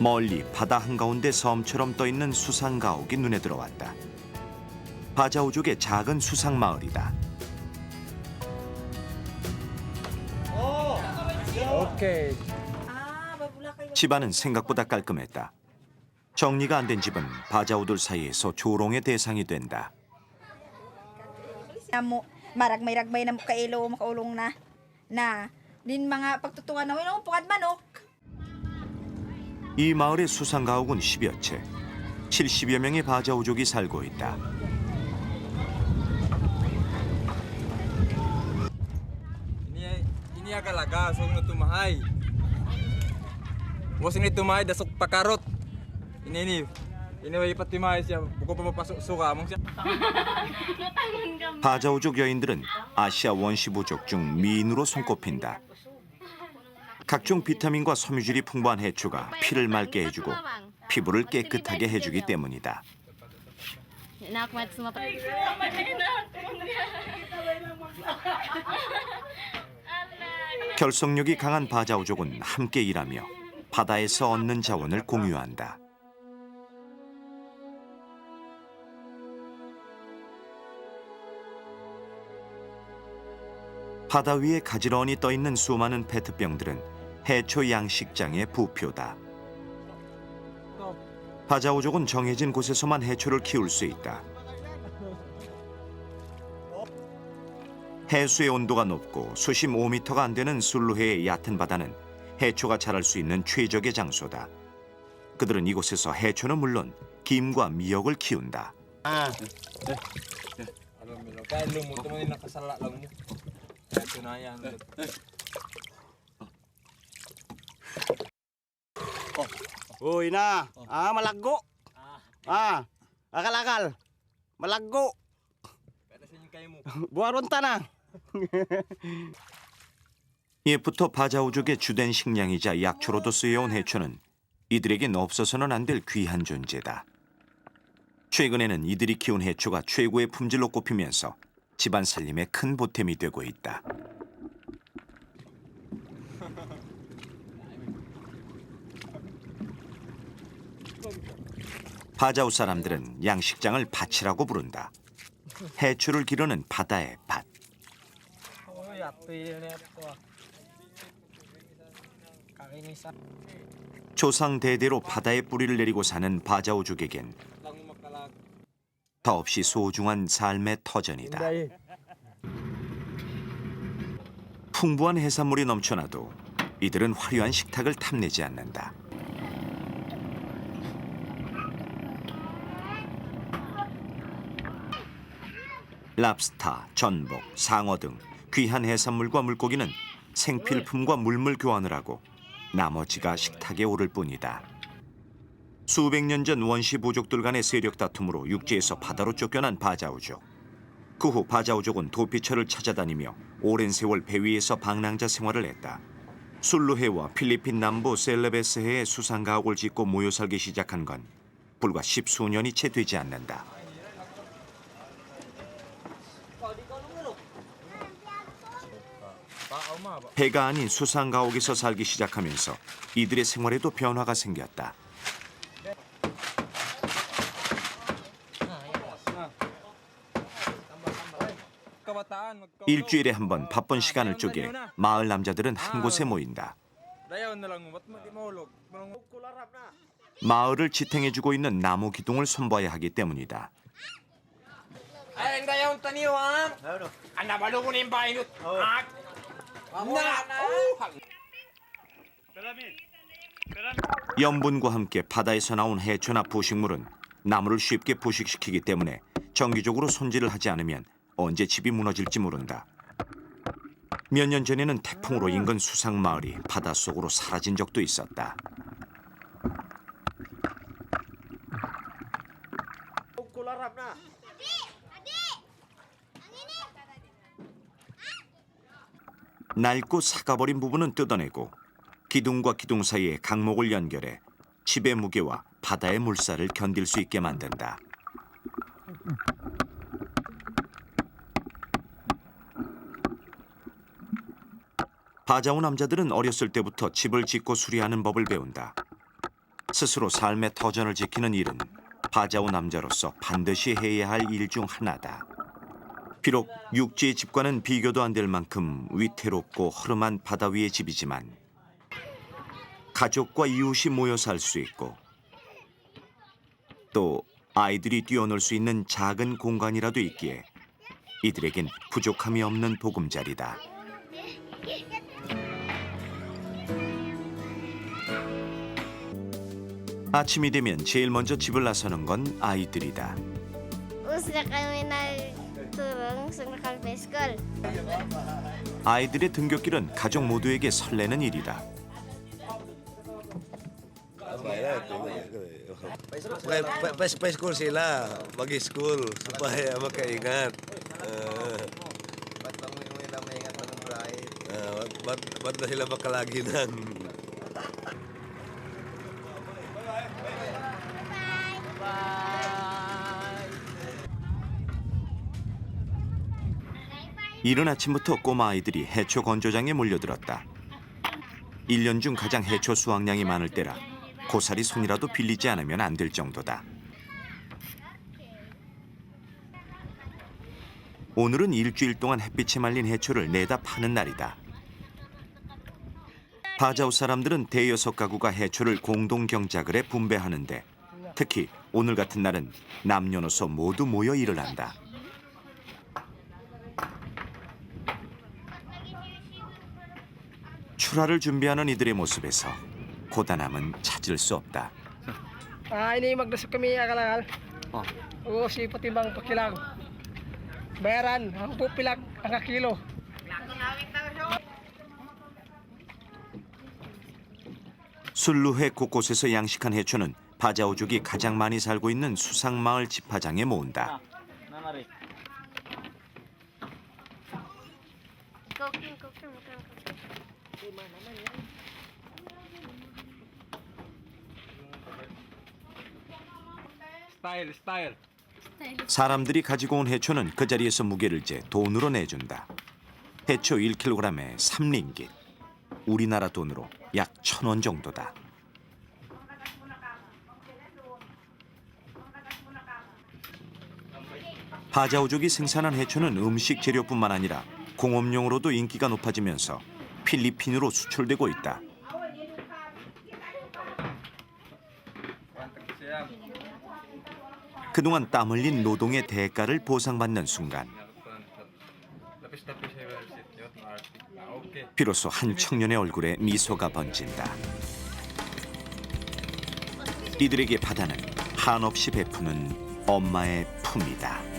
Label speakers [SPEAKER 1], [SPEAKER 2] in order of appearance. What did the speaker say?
[SPEAKER 1] 멀리 바다 한가운데 섬처럼 떠 있는 수상 가옥이 눈에 들어왔다. 바자우족의 작은 수상 마을이다.
[SPEAKER 2] 오케이.
[SPEAKER 1] 집안은 생각보다 깔끔했다. 정리가 안 된 집은 바자우들 사이에서 조롱의 대상이 된다.
[SPEAKER 3] na mo maragmay-ragmay na mo kailo makaulong na na din mga pagtutungan na pukad manok
[SPEAKER 1] 이 마을의 수상 가옥은 10여 채, 70여 명의 바자우족이 살고 있다.
[SPEAKER 2] Ini ini akan laga song na tumahay. Wasing ni tumahay dasok pakarot. Ini ini. Ini way patimahay siya. Buko pa mapasok suka mong siya.
[SPEAKER 1] 바자우족 여인들은 아시아 원시부족 중 미인으로 손꼽힌다. 각종 비타민과 섬유질이 풍부한 해초가 피를 맑게 해주고 피부를 깨끗하게 해주기 때문이다. 결속력이 강한 바자우족은 함께 일하며 바다에서 얻는 자원을 공유한다. 바다 위에 가지런히 떠 있는 수많은 페트병들은 해초 양식장의 부표다. 바자우족은 정해진 곳에서만 해초를 키울 수 있다. 해수의 온도가 높고 수심 5미터가 안 되는 술루해의 얕은 바다는 해초가 자랄 수 있는 최적의 장소다. 그들은 이곳에서 해초는 물론 김과 미역을 키운다.
[SPEAKER 2] Tunayan.
[SPEAKER 4] Uy na. Ah, malaggo. Ah, akal-akal. Malaggo.
[SPEAKER 2] Kaya sa inyo kayo mo.
[SPEAKER 4] Buharon ta na.
[SPEAKER 1] 예부터 바자우족의 주된 식량이자 약초로도 쓰여온 해초는 이들에겐 없어서는 안 될 귀한 존재다. 최근에는 이들이 키운 해초가 최고의 품질로 꼽히면서 집안 살림에 큰 보탬이 되고 있다. 바자우 사람들은 양식장을 밭이라고 부른다. 해초를 기르는 바다의 밭. 조상 대대로 바다에 뿌리를 내리고 사는 바자우족에겐. 더없이 소중한 삶의 터전이다. 풍부한 해산물이 넘쳐나도 이들은 화려한 식탁을 탐내지 않는다. 랍스타, 전복, 상어 등 귀한 해산물과 물고기는 생필품과 물물 교환을 하고 나머지가 식탁에 오를 뿐이다. 수백 년 전 원시 부족들 간의 세력 다툼으로 육지에서 바다로 쫓겨난 바자우족. 그 후 바자우족은 도피처를 찾아다니며 오랜 세월 배 위에서 방랑자 생활을 했다. 술루해와 필리핀 남부 셀레베스해의 수상가옥을 짓고 모여 살기 시작한 건 불과 십수년이 채 되지 않는다. 해가 아닌 수상 가옥에서 살기 시작하면서 이들의 생활에도 변화가 생겼다. 일주일에 한 번 바쁜 시간을 쪼개 마을 남자들은 한 곳에 모인다. 마을을 지탱해주고 있는 나무 기둥을 손봐야 하기 때문이다. 염분과 함께 바다에서 나온 해초나 부식물은 나무를 쉽게 부식시키기 때문에 정기적으로 손질을 하지 않으면 언제 집이 무너질지 모른다. 몇 년 전에는 태풍으로 인근 수상 마을이 바닷속으로 사라진 적도 있었다. 낡고 삭아버린 부분은 뜯어내고 기둥과 기둥 사이에 강목을 연결해 집의 무게와 바다의 물살을 견딜 수 있게 만든다. 바자우 남자들은 어렸을 때부터 집을 짓고 수리하는 법을 배운다. 스스로 삶의 터전을 지키는 일은 바자우 남자로서 반드시 해야 할 일 중 하나다. 비록 육지의 집과는 비교도 안 될 만큼 위태롭고 허름한 바다 위의 집이지만 가족과 이웃이 모여 살 수 있고 또 아이들이 뛰어놀 수 있는 작은 공간이라도 있기에 이들에겐 부족함이 없는 보금자리다. 아침이 되면 제일 먼저 집을 나서는 건 아이들이다. 아이들의 등굣길은 가족 모두에게 설레는 일이다.
[SPEAKER 5] Pa, pa, pa, pa school sila, mag-school supaya makaingat. Uh, ba't bang uwi na maingat ng buhay? Uh, ba't, ba't na sila makalagi ng...
[SPEAKER 1] 이른 아침부터 꼬마 아이들이 해초 건조장에 몰려들었다. 1년 중 가장 해초 수확량이 많을 때라 고사리 손이라도 빌리지 않으면 안 될 정도다. 오늘은 일주일 동안 햇빛에 말린 해초를 내다 파는 날이다. 바자우 사람들은 대여섯 가구가 해초를 공동 경작을 해 분배하는데 특히 오늘 같은 날은 남녀노소 모두 모여 일을 한다. 출하를 준비하는 이들의 모습에서 고단함은 찾을 수 없다.
[SPEAKER 6] Ah, ini magdasok kami akalakal. Oh. Oo, si patimbang pakilang. Bayaran, ang pupilag, ang kilo.
[SPEAKER 1] 순루회 곳곳에서 양식한 해초는 바자오족이 가장 많이 살고 있는 수상마을 집화장에 모은다. 사람들이 가지고 온 해초는 그 자리에서 무게를 재 돈으로 내준다. 해초 1kg에 3링깃. 우리나라 돈으로 약 천 원 정도다. 바자오족이 생산한 해초는 음식 재료뿐만 아니라 공업용으로도 인기가 높아지면서 필리핀으로 수출되고 있다. 그동안 땀 흘린 노동의 대가를 보상받는 순간 비로소 한 청년의 얼굴에 미소가 번진다. 이들에게 바다는 한없이 베푸는 엄마의 품이다.